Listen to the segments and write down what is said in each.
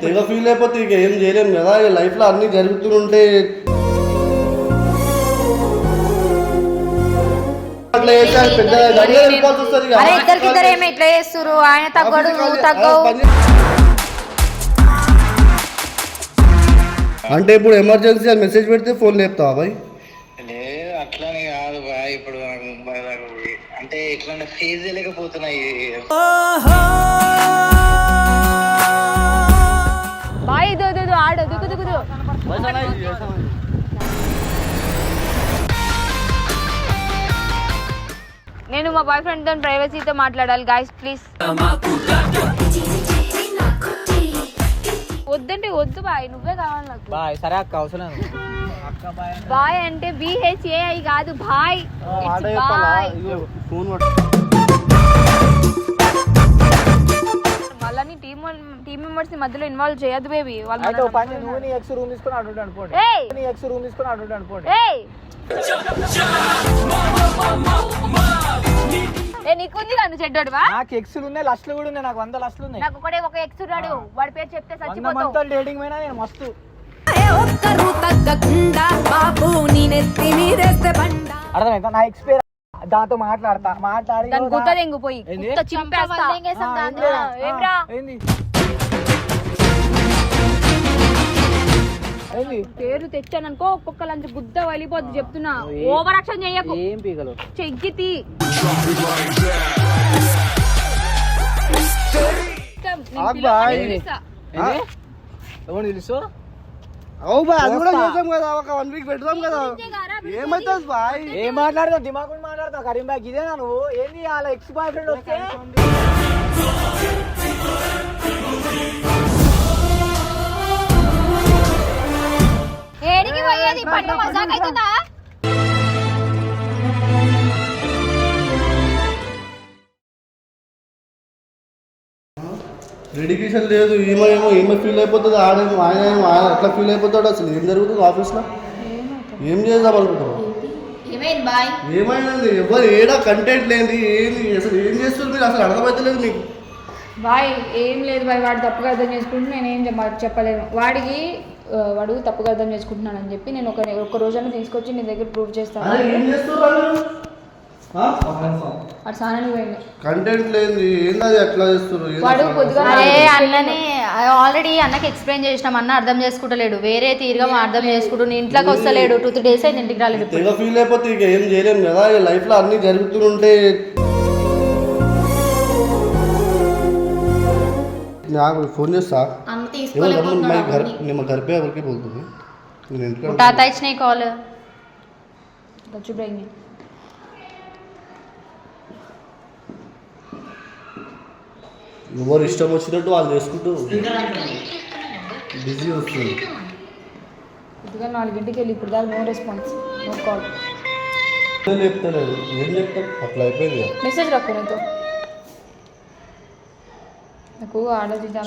తెగ ఫీల్ అయిపోతే ఇక ఏం చేయలేము కదా ఇక లైఫ్లో అన్నీ జరుగుతుంటే. అట్లా చేస్తే అది పెద్ద గడియ వెళ్ళిపోవాల్సి వస్తుంది ఇక. అరే ఇద్దరికి ఇద్దరు ఏమి ఇట్లా చేస్తురు ఆయన తగ్గడు నువ్వు తగ్గవు ఆ, పని చే- అంటే ఇప్పుడు ఎమర్జెన్సీ అని మెసేజ్ పెడితే ఫోన్ లేపుతావా బాయ్? లేదు అట్లని కాదు బాయ్ ఇప్పుడు నాకు బా- నాకు అంటే ఎట్లా ఫేజ్ లేకపోతున్నాయి. మా బాయ్ ఫ్రెండ్తో ప్రైవసీతో మాట్లాడాలి. గాయస్ ప్లీజ్ వద్దంటే వద్దు బాయ్ నువ్వే కావాలి నాకు. బాయ్ సరే అక్క అవసరం బాయ్ అంటే బిహెచ్ఏఐ కాదు బాయ్? బాయ్ ఫోన్ టీమ్ మెంబర్స్ని మధ్యలో ఇన్వాల్వ్ చేయొద్దు బేబీ పని మనల్ని చేయి, నువ్వు నీ ఎక్స్ రూమ్ తీసుకొని అటు ఇటు అనుకోండి. ఏయ్! నీ ఎక్స్ రూమ్ తీసుకొని అటు ఇటు అనుకోండి. ఏయ్! ఏ కదా నువ్వు చెడ్డోడువా? నాకు ఎక్స్లు ఉన్నాయి లస్ట్లు కూడా ఉన్నాయి నాకు వంద లస్ట్లు ఉన్నాయి. నాకు ఒకటే ఒక ఎక్స్ ఉన్నాడు. వాడి పేరు చెప్తే చచ్చిపోతావు. డేటింగ్ పోయినా నేను మస్తు. ఒక్కరు తగ్గకుండా బాబు నీ నెత్తి మీదేస్తే బండ. అర్థమైందా? నా ఎక్స్ పేరు దాంతో మాట్లాడతా. మాట్లాడి దాని గుత్త చింపేస్తా. ఏంది? పేరు తెచ్చాననుకో ఒక్కొక్క లంచ్ గుద్ద వెళ్ళిపోద్ది చెప్తున్నా. ఓవర్ యాక్షన్ చెయ్యకు ఏం పీకలు? చెయ్యి ఆగు బాయ్. ఏంది ఎవరు తెలుసు? అవు బాయ్ అది కూడా వస్తా. చేద్దాం కదా ఒక వన్ వీక్ పెడదాం కదా. ఏమవుతుంది బాయ్. ఏం మాట్లాడతావు? దిమాగ్ మాట్లాడతావు? కరీం బ్యాగ్ ఇదేనా నువ్వు? ఏంది వాళ్ళ ఎక్స్ బాయ్ ఫ్రెండ్ వస్తే పోయేది పండు మజాక్ అవుతుందా డెడికేషన్ లేదు ఈమె ఏమో ఈమె ఫీల్ అయిపోతుంది ఆడేమో ఆయన ఏమో ఆయన ఎట్లా ఫీల్ అయిపోతాడు అసలు ఏం జరుగుతుంది ఆఫీస్లో ఏం చేద్దాం అనుకుంటావు ఏమైంది ఎవరు ఏడా కంటెంట్ లేని ఏంది అసలు ఏం చేస్తుంది మీరు? అసలు అర్థమవుతలేదు మీకు. బాయ్ ఏం లేదు బాయ్ వాడు తప్పుగా అర్థం చేసుకుంటూ నేను ఏం చెప్ప- చెప్పలేను. వాడికి వాడు తప్పుగా అర్థం చేసుకుంటున్నాను అని చెప్పి నేను ఒక ఒక రోజున తీసుకొచ్చి నీ దగ్గర ప్రూవ్ చేస్తాను. వాడు సానానికి పోయిండు. కంటెంట్ లేని ఏంది ఎట్లా చేస్తున్నారు వాడు? పొద్దుగా అరే అన్నని ఆల్రెడీ అన్నకి ఎక్స్ప్లెయిన్ చేసినాం. అన్న అర్థం చేసుకుంటలేడు. వేరే తీరుగా అర్థం చేసుకుంటూ నీ ఇంట్లోకి వస్తలేడు. టూ త్రీ డేస్ అయింది ఇంటికి రాలేదు. తెగ ఫీల్ అయిపోతే ఇక ఏం చేయలేము కదా. ఇక లైఫ్లో అన్నీ జరుగుతుంటే నాకు ఫోన్ చేస్తా. मैं घर తీసుకోలేకపోతున్నాడు मैं घर पे आकर के बोल दूंगी నేను ఇంటికాడ తాత ఇచ్చిన కాల్ ఖర్చు బ్రేక్ ఎవరు ఇష్టం వచ్చినట్టు వాళ్ళు చేసుకుంటూ బిజీ వస్తుంది పొద్దుగా నాలుగింటికి వెళ్ళి ఇప్పుడు దాకా నో రెస్పాన్స్ నో కాల్ ఏం చెప్తలేదు ఏం చెప్తాం అట్లా అయిపోయింది కదా. మెసేజ్ రక్కు నీతో నాకు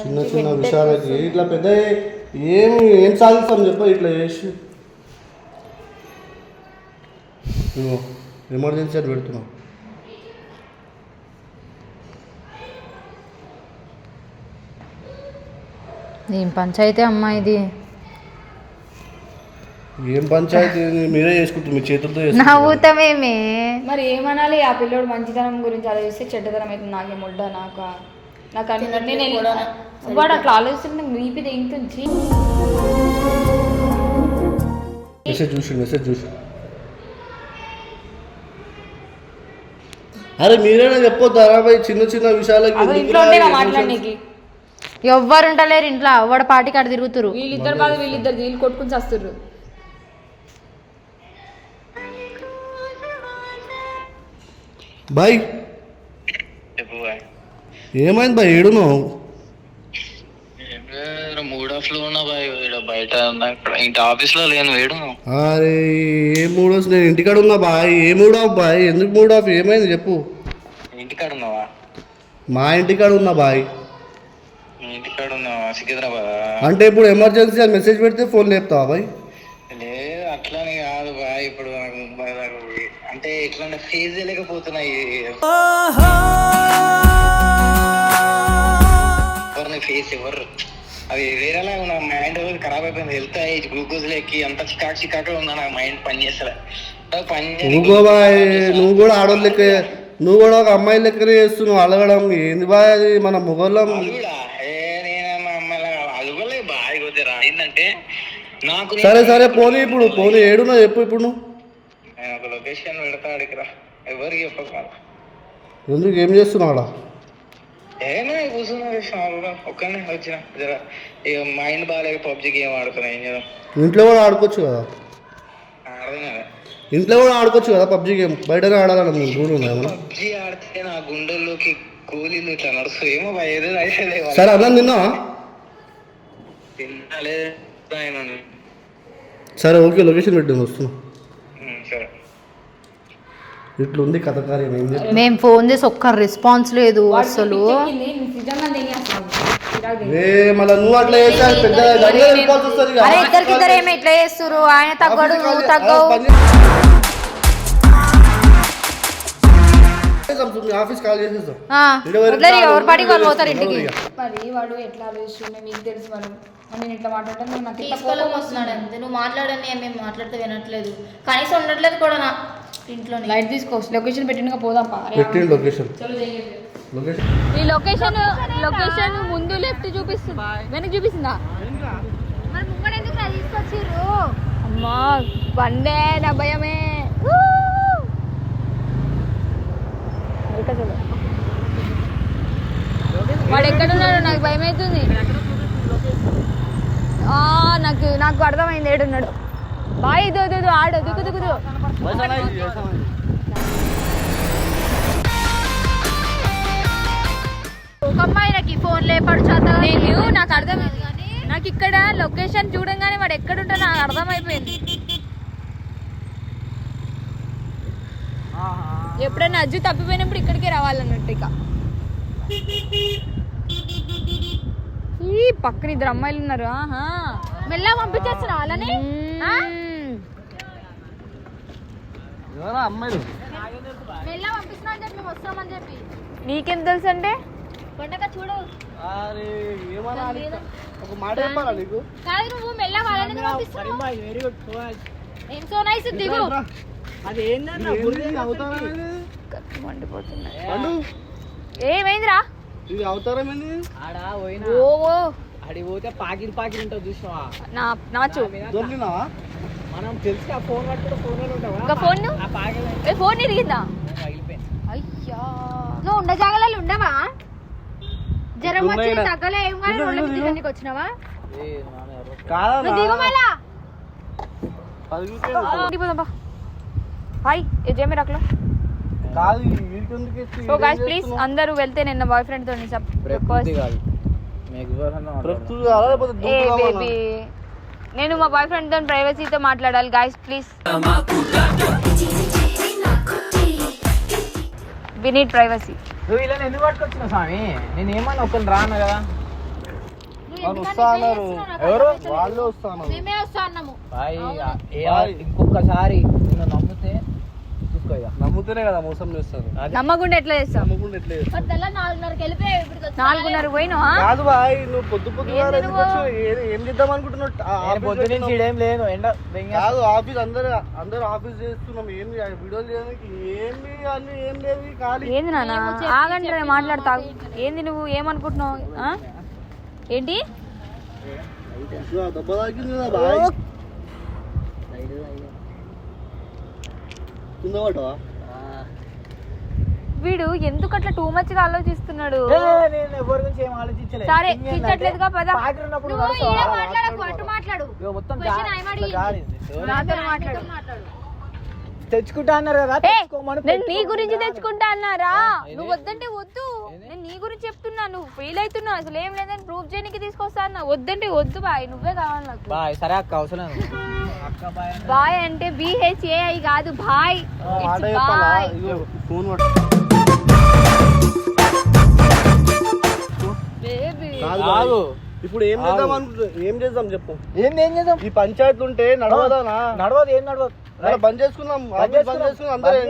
చిన్న చిన్న విషయాలకి ఇట్లా పెద్ద ఏమి ఏం సాధిస్తాం చెప్ప ఇట్లా చేసి. నువ్వు ఎమర్జెన్సీ అని పెడుతున్నావు ఏం పంచాయితీ అమ్మా ఇది? ఏం పంచాయతీ? మీరే చేసుకుంటారు మీ చేతులతో నవ్వుతామేమే మరి ఏమనాలి? ఆ పిల్లోడు మంచితనం గురించి ఆలోచిస్తే చెడ్డతనం అయితే నాకేం వడ్డా నాకు? నాకు అన్ని నేను వాడు అట్లా ఆలోచిస్తుంటే నాకు వీపీ తెగుతుంది మెసేజ్ చూసి మెసేజ్ చూసి. అరే మీరైనా చెప్పొద్దారా? భయ్ చిన్న చిన్న విషయాలకి ఇంట్లో ఉంటే మాట్లాడనీకి ఎవ్వరు ఉంటలేరు ఇంట్లో. ఎవడ పాటికి అటు తిరుగుతురు వీళ్ళిద్దరు బాధ వీళ్ళిద్దరు వీళ్ళు కొట్టుకుని చేస్తుర్రు. బాయ్. ఏమైంది మూడ్ ఆఫ్లో ఉన్నా బాయ్ ఈడ బయట ఉన్నా ఇక్కడ ఇంటి ఆఫీస్లో లేను వేడు అరే ఏ మూడ్ ఆఫ్? నేను ఇంటికాడ ఉన్నా బాయ్ ఏ మూడ్ ఆఫ్ బాయ్ ఎందుకు మూడ్ ఆఫ్? ఏమైంది చెప్పు. ఇంటికాడ ఉన్నావా? మా ఇంటికాడ ఉన్నా బాయ్ ఇంటికాడ ఉన్నావా? సికింద్రాబాద్ అంటే ఇప్పుడు ఎమర్జెన్సీ అని మెసేజ్ పెడితే ఫోన్ లేపుతావా బాయ్ లేదు అట్లని కాదు బాయ్ ఇప్పుడు బా- అంటే ఎట్లా ఫేజ్ లేకపోతున్నాయి. ఎవరిని ఫేస్ ఎవరు? అది వేరేలా నా మైండ్ ఖరాబ్ అయిపోయింది. హెల్త్ అయ్యి గ్లూకోజ్ లెక్కి అంత చికాకు చికాకు ఉందా నా మైండ్ పని చేస్తలే. పని నువ్వు బాయ్ నువ్వు కూడా ఆడోళ్ళు లెక్క నువ్వు కూడా ఒక అమ్మాయి లెక్కనే చేస్తున్నావు అలగడం. ఏంది బాయ్ అది? మన మొగోళ్ళం అలుగులే కొద్దిరా ఏంటంటే నాకు సరే సరే పోనీ ఇప్పుడు పోనీ ఏడున్నా చెప్పు ఇప్పుడు నువ్వు. నేను ఒక లొకేషన్ పెడతా అడిగిరా ఎవరికి చెప్పక ఎందుకు? ఏం చేస్తున్నావు ఏనా కూర్చున్నా కూడా ఒక్కనే వచ్చిన. జర ఇక మైండ్ బాగాలేక పబ్జి గేమ్ ఆడుతున్నా ఏం చేద్దాం? ఇంట్లో కూడా ఆడుకోవచ్చు కదా? కదా ఇంట్లో కూడా ఆడుకోవచ్చు కదా పబ్జి గేమ్? బయటనే ఆడాలని నువ్వు రూల్ ఉందా ఏమన్నా? పబ్జి ఆడితే నా గుండెల్లోకి కూలీలు ఇట్లా నడుస్తూ ఏమో భయ ఏదో అయితే సరే అన్నం తిన్నావా? తినాలే ఆయన. సరే ఓకే లొకేషన్ పెట్టాను వస్తున్నా. ఇట్లుంది కథ కార్యం ఏం మేము ఫోన్ చేసి ఒక్క రెస్పాన్స్ లేదు అసలు. ఏ మళ్ళీ నువ్వు అట్లా చేస్తే అది పెద్ద గంగ వెళ్ళిపోవాల్సి వస్తుంది ఇక. అరే ఇద్దరికిద్దరు ఏమి ఇట్లా చేస్తురు ఆయన తగ్గడు నువ్వు తగ్గవు. ఆ, పని చేద్దాం. మీ ఆఫీస్ కాల్ చేసేస్తాం. ఆ, ఇరవై వదిలేరు ఇక, రూపాయలు ఎవరి పాటికి వాళ్ళు పోతారు ఇంటికి. మరి వాడు ఎట్లా ఆలోచిస్తుండే మీకు తెలుసు వాడు. మరి నేను ఇట్లా మాట్లాడటం నాకు అంతే. నువ్వు మాట్లాడని మేము మాట్లాడితే వినట్లేదు. కనీసం ఉండట్లేదు కూడా నా ఇంట్లో లైట్ తీసుకో. లొకేషన్ పెట్టినగా పోదాంపా. అరే పెట్టిండు లొకేషన్ ఈ లొకేషన్ లొకేషన్ ముందు లెఫ్ట్ చూపిస్తుంది. వెనక్కి చూపిస్తుందా? మరి ముంగడు ఎందుకు తీసుకొచ్చిర్రు? అమ్మా బండే నా భయమే. వాడు ఎక్కడున్నాడు నాకు భయం అవుతుంది ఆ, నాకు నాకు అర్థమైంది ఏడున్నాడు. బాయ్ ఇదో ఇదో ఆడు దిగు దిగుదు ఒక అమ్మాయిలకి ఫోన్ లేపాడు చేత నేను నాకు అర్థమైంది నాకు ఇక్కడ లొకేషన్ చూడంగానే వాడు ఎక్కడుంటా నాకు అర్థమైపోయింది. ఎప్పుడైనా అజ్జు తప్పిపోయినప్పుడు ఇక్కడికే రావాలన్నట్టు ఇక. ఈ పక్కన ఇద్దరు అమ్మాయిలు ఉన్నారు? ఆహా. మెల్ల పంపించేస్తున్నా వాళ్ళని? ఆ? ఎవరా అమ్మాయిలు? మెల్ల పంపిస్తున్నా అని చెప్పి మేము వస్తామని చెప్పి. నీకేం తెలుసు అంటే పండగ చూడు. అరే ఏమన్నా అని- ఒక మాట చెప్పాలా నీకు? కాదు నువ్వు మెల్ల వాళ్ళని పంపిస్తున్నావు? వెరీ గుడ్ ఏం సో నైస్ దిగు అది ఏందన్నా ఏంది అవతారం ఇది? మండిపోతున్నాయి పండు. ఏమైందిరా? ఇది అవతారం ఏంది? ఆడా పోయినా. ఓ ఓ. అడిగి పోతే పాకిరి పాకిరి ఉంటుంది చూసినావా? నా నాచు దొరికినావా? ఫోన్ ఇరిగిందా? అయ్యా. నువ్వు ఉండ జాగాలలో ఉండవా? జ్వరం వచ్చి. తగ్గలే ఏం కానీ రోడ్లకి దిగడానికి వచ్చినావా? హాయ్ ఏ జేమే రకలో? So guys please? అందరూ వెళ్తే నిన్న బాయ్ ఫ్రెండ్తో నేను మా బాయ్ ఫ్రెండ్తో ప్రైవసీతో మాట్లాడాలి. Guys please we need privacy నువ్వు ఇలా ఎందుకు పట్టుకొచ్చినావు స్వామి? నేను ఏమన్నా ఒకరిని రాను కదా. వాళ్ళు వస్తా ఎవరు? వాళ్ళే మేమే అన్నాము ఇంకొకసారి చూసుకో ఇక నమ్ముతేనే కదా మోసం చేస్తారు. నమ్మకుండా ఎట్లా చేస్తాం నమ్మకుండా ఎట్లే నాలుగున్నరకి నాలుగున్నర పోయినావా? కాదు బాయ్ నువ్వు పొద్దు పొద్దు ఏంది ఎందుకు నువ్వు? వచ్చావు? ఏ- ఏం చేద్దాం అనుకుంటున్నావు? పొద్దు నుంచి. ఈడేం ఎండ. కాదు ఆఫీస్ అందరు అందరు ఆఫీస్ చేస్తున్నాం. ఆ వీడియోలు చేయడానికి ఏంది? అన్ని ఏం లేదు ఖాళీ. ఏంది నాన్న? ఆగండి రే మాట్లాడతా ఏంది నువ్వు? ఏమనుకుంటున్నావు? ఆ? ఏంటి? ఇదిగో ఆ దెబ్బ తాకింది కదా బాయ్. కింద పడ్డావా వీడు ఎందుకు అట్లా టూ మచ్గా ఆలోచిస్తున్నాడు? ఏ, నేను ఎవరి గురించి ఏం ఆలోచించలేదు సరే పద. మాట్లాడకు అటు మొత్తం. నాతో మాట్లాడు. మాట్లాడు. తెచ్చుకుంటా అన్నారు కదా ఏ, నేను నీ గురించి తెచ్చుకుంటా అన్నారా? నువ్వు వద్దంటే వద్దు. నేను నీ గురించి చెప్తున్నా నువ్వు ఫీల్ అవుతున్నావు. అసలు ఏం లేదని ప్రూఫ్ చేయడానికి తీసుకొస్తా అన్నా. వద్దంటే వద్దు బాయ్ నువ్వే కావాలి నాకు. బాయ్ సరే అక్క అవసరం అక్క బాయ్ బాయ్ అంటే బిహెచ్ఏఐ కాదు బాయ్. ఇదిగో ఫోన్. కాదు. బాయ్. ఇప్పుడు ఏం చేద్దాం అనుకుంటున్నా ఏం చేద్దాం చెప్పు. ఏంది ఏం చేద్దాం? ఈ పంచాయతీ ఉంటే నడవదానా? నడవదు ఏం నడవదు. బంద్ చేసుకుందాం. అందరూ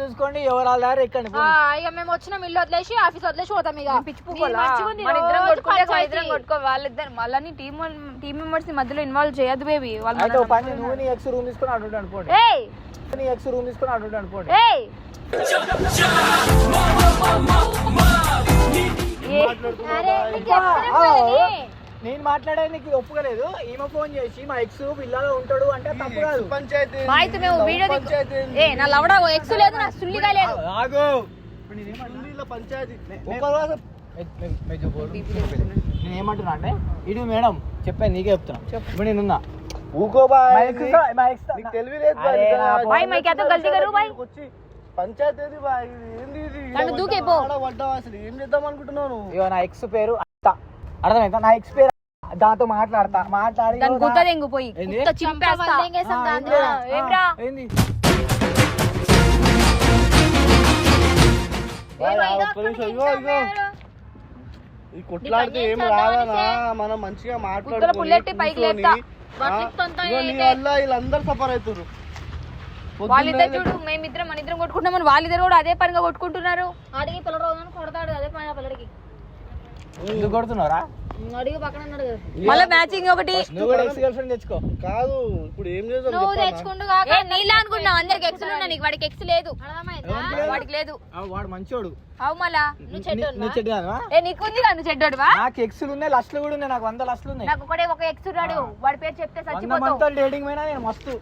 చూసుకోండి ఎవరు వాళ్ళ దారి ఎక్కండి ఆ, ఇక మేము వచ్చినాం ఇల్లు వదిలేసి ఆఫీస్ వదిలేసి పోతాం ఇక. ఇద్దరం కొట్టుకో. వాళ్ళిద్దరు వాళ్ళని టీమ్ టీమ్ మెంబర్స్ని మధ్యలో ఇన్వాల్వ్ చేయొద్దు బేబీ వాళ్ళు పని చేయి, నువ్వు నీ ఎక్స్ రూమ్ తీసుకొని అటు అనుకోండి. నీ ఎక్స్ రూమ్ తీసుకొని అటు అనుకోండి. ఏయ్! నేను మాట్లాడే నీకు ఒప్పుకోలేదు. ఈమె ఫోన్ చేసి మా ఎక్స్ పిల్లలో ఉంటాడు అంటే తప్పు కాదు. పంచాయతీ మేము వీడియో పంచాయతీ ఏ నా లవడా ఎక్స్ లేదు నా సుల్లిగా లేదు. ఆగు. పంచాయతీ. నేను ఏమంటున్నా అంటే ఇటు మేడం చెప్పాను నీకే చెప్తున్నా. ఇప్పుడు నేనున్నా ఊకో బాయ్ మా ex తో- మా ex తో- నీకు తెలివి లేదు అరే బాయ్. వచ్చి పంచాయతీ ఏది బాయ్? ఇది ఏంది ఇది? నన్ను దూకే పో. ఆడ పడ్డావు అసలు. ఏం చేద్దాం అనుకుంటున్నావు నువ్వు? ఇగో నా ఎక్స్ పేరు అత్త. అర్థమైందా? నా ఎక్స్ పేరు దాంతో మాట్లాడతా. మాట్లాడి దాని గుత్త? గుత్త చింపేస్తా? ఏమ్రా? ఏంది? ఈ కొట్లాడితే ఏం రాదనా మనం మంచిగా వీళ్ళందరూ సఫర్ అవుతారు వాళ్ళిద్దరు చూడు మేమిద్దరం మన ఇద్దరం కొట్టుకుంటామని వాళ్ళిద్దరు కూడా అదే పనిగా కొట్టుకుంటున్నారు. అడిగి పిల్లడు కొడతాడు అదే పైన పిల్లడికి. ఎందుకు కొడుతున్నారా? మళ్ళీ మ్యాచింగ్ ఒకటి. ఎక్స్ తెచ్చుకో. కాదు ఇప్పుడు ఏం చేద్దాం నువ్వు? తెచ్చుకుంటూ కాక ఏ, నీలా అనుకున్నావు అందరికి ఎక్స్ ఉన్నా నీకు వాడికి ఎక్స్ లేదు. వాడికి లేదు. ఆ, వాడు మంచోడు. అవు మళ్ళా. నువ్వు చెడ్డ నువ్వు చెడ్డదానివా? ఏ నీకుంది కదా నువ్వు చెడ్డోడువా? నాకు ఎక్స్లు ఉన్నాయి లస్ట్లు కూడా ఉన్నాయి నాకు వంద లస్ట్లు ఉన్నాయి. నాకు ఒకటే ఒక ఎక్స్ ఉన్నాడు. వాడి పేరు చెప్తే మంత్ డేటింగ్ పోయినా నేను మస్తు.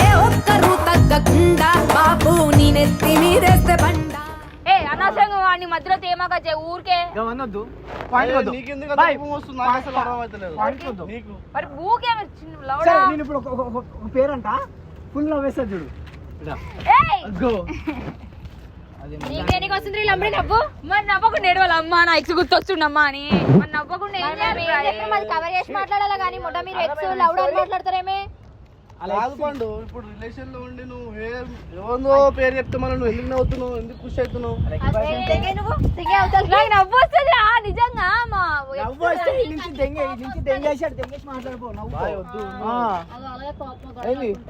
ఏ ఒక్కరు తగ్గకుండా బాబు నీ నెత్తి మీరేస్తే బండ అనవసరంగా వాడిని మధ్యలో తేమాక చే ఊరికే. నీకు మరి ఊకే నేను ఇప్పుడు ఒక- పేరంట. ఫుల్ చూడు. ఏయ్! Go. నీకేనికి వస్తుంది వీళ్ళంబడి నవ్వు? మరి నవ్వకుండా ఏడవాలి అమ్మా నా ఎక్స్ గుర్తొస్తుండమ్మా అని. మరి నవ్వకుండా ఏం చేయాలి మాది కవర్ చేసి మాట్లాడాలి కానీ మొట్ట మీరు ఎక్స్ లౌడ్ అని మాట్లాడతారేమే? కాదు పండు ఇప్పుడు రిలేషన్లో ఉండి నువ్వు పేరు చెప్తే మనం నువ్వు ఎందుకు నవ్వుతున్నావు ఎందుకు ఖుషి అవుతున్నావు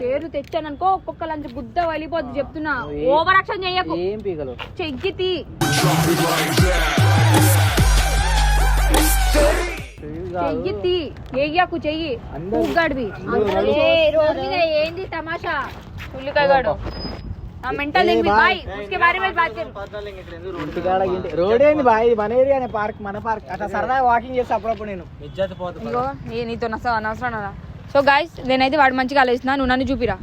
పేరు తెచ్చాననుకో ఒక్కొక్క లంచ్ గుద్ద వలిపోద్ది చెప్తున్నా. ఓవర్ యాక్షన్ చెయ్యకు ఏం పీకలు? చెయ్యి చెయ్యి తీ. ఏయ్యాకు చెయ్యి. ఉగ్గాడివి ఏంది తమాషా? ఉల్లికాయగాడు. బాయ్. మన ఏరియా పార్క్ సో గాయస్ నేనైతే వాడు మంచిగా ఆలోచిస్తున్నా. నువ్వు నన్ను చూపిరా.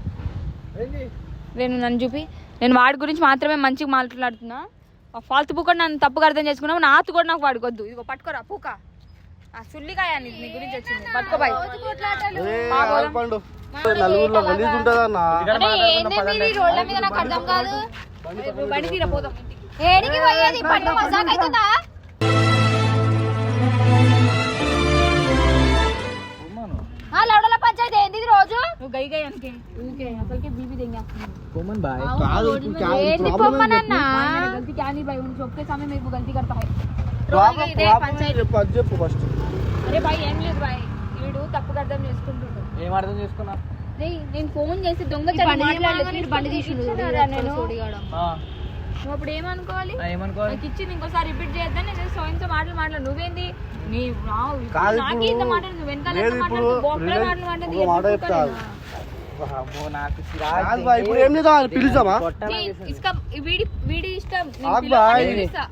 నేను నన్ను చూపి. నేను వాడి గురించి మాత్రమే మంచిగా మాట్లాడుతున్నా. ఫాల్తు పూకొని నన్ను తప్పుగా అర్థం చేసుకున్నావు. నా కూడా నాకు వాడుకోద్దు. ఇదిగో పట్టుకోరా పూక. ఆ సుల్లికాయ నీ నీ గురించి వచ్చింది పట్టుకో బాయ్ ఏ, ఆగు పండు నలుగురిలో గలీజ్ ఉంటుందన్నా అంటే ఏంది మీరు ఈ రోడ్ల మీద నాకు అర్థం కాదు నువ్వు బండి తీరా పోదాం ఏడికి పోయేది పండు మజాక్ అవుతుందా ఆ లౌడల పంచాయతీ ఏంది ఇది రోజు నువ్వు గై గై అనుకే ఊకే అసలుకే బీబీ దెంగా కొమ్మన్ బాయ్ కాదు ఇప్పుడు క్యా- ఏంది problem ఏంటి పొమ్మనన్నా गलती क्या नहीं भाई उन सबके सामने मेरे को गलती करता है చెప్పు ఫస్ట్ అరే భాయ్ ఏం లేదు భాయ్ వీడు తప్పుగా అర్థం చేసుకుంటుండు ఏం అర్థం చేసుకున్నా? నేను ఫోన్ చేసి దొంగ ఈ బండి నేను. ఆ, నువ్వు అప్పుడు ఏమనుకోవాలి? ఆ, ఏమనుకోవాలి? నాకు ఇచ్చి ఇంకోసారి రిపీట్ చేయొద్దని నేను సోయంతో మాటలు మాట్లాడు నువ్వేంది? నీ నాకే ఇంత మాటలు నువ్వు వెనకాల బొక్కల మాటలు మాట్లాడి బాయ్ ఇప్పుడు ఏం పిలుస్తామా? వీడి ఇష్టం.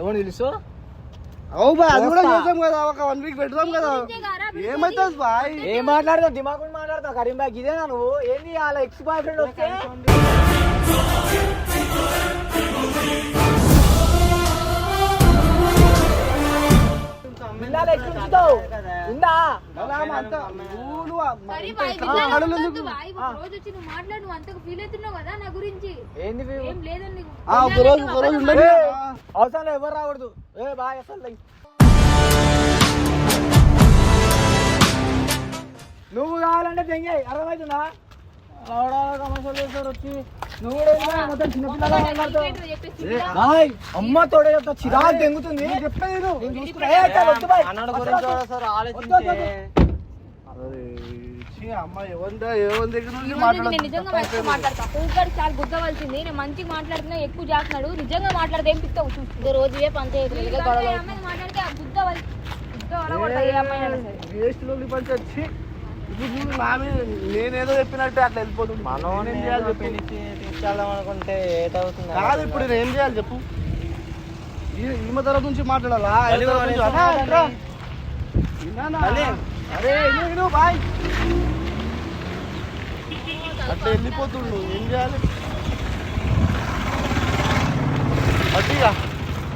ఎవరు తెలుసు? అవు బాయ్ అది కూడా. చేసాం కదా ఒక వన్ వీక్ పెడదాం కదా. ఏమైతుంది బాయ్? ఏం మాట్లాడతావు? దిమాగ్ మాట్లాడతావు. కరీం బాయ్ ఇదేనా నువ్వు? ఏంది వాళ్ళ ఎక్స్ బాయ్ ఫ్రెండ్ వస్తే పిల్లలు ఉందా? అవసరం ఎవరు రాకూడదు. ఏ బాయ్ అసలు. నువ్వు కావాలంటే తెంగే అర్థమవుతుందా? సమస్యలు చేస్తారు వచ్చి. అమ్మ తోడే చెప్తా చిరాకు తెంగుతుంది చెప్పేది నేను మంచిగా మాట్లాడుతున్నా మాట్లాడతా. పూగాడు చాలా గుద్దవలసింది. నేను మంచిగా మాట్లాడుతున్నా ఎక్కువ చేస్తున్నాడు. నిజంగా మాట్లాడితే ఏం పిస్తావు చూస్తూ రోజు పంచాయతీ మాట్లాడితే ఆ గుద్ద గుద్ద వేస్ట్లోకి పంచి వచ్చి ఇప్పుడు చూడు నేనేదో చెప్పినట్టు అట్లా వెళ్ళిపోతుంది. నేనేం చేయాలి చెప్పు. తీసుకెళ్దాం అనుకుంటే ఏటవుతుంది కాదు ఇప్పుడు నేను ఏం చేయాలి చెప్పు? ఈ- ఈమె తరఫు నుంచి మాట్లాడాలా? ఆయన మళ్ళీ తరఫు నుంచి- అన్నా, ఇట్రా. విన్నానా? అరే ఇను, ఇను, బాయ్. అట్లా వెళ్ళిపోతుండు. ఏం చేయాలి? అట్టిగా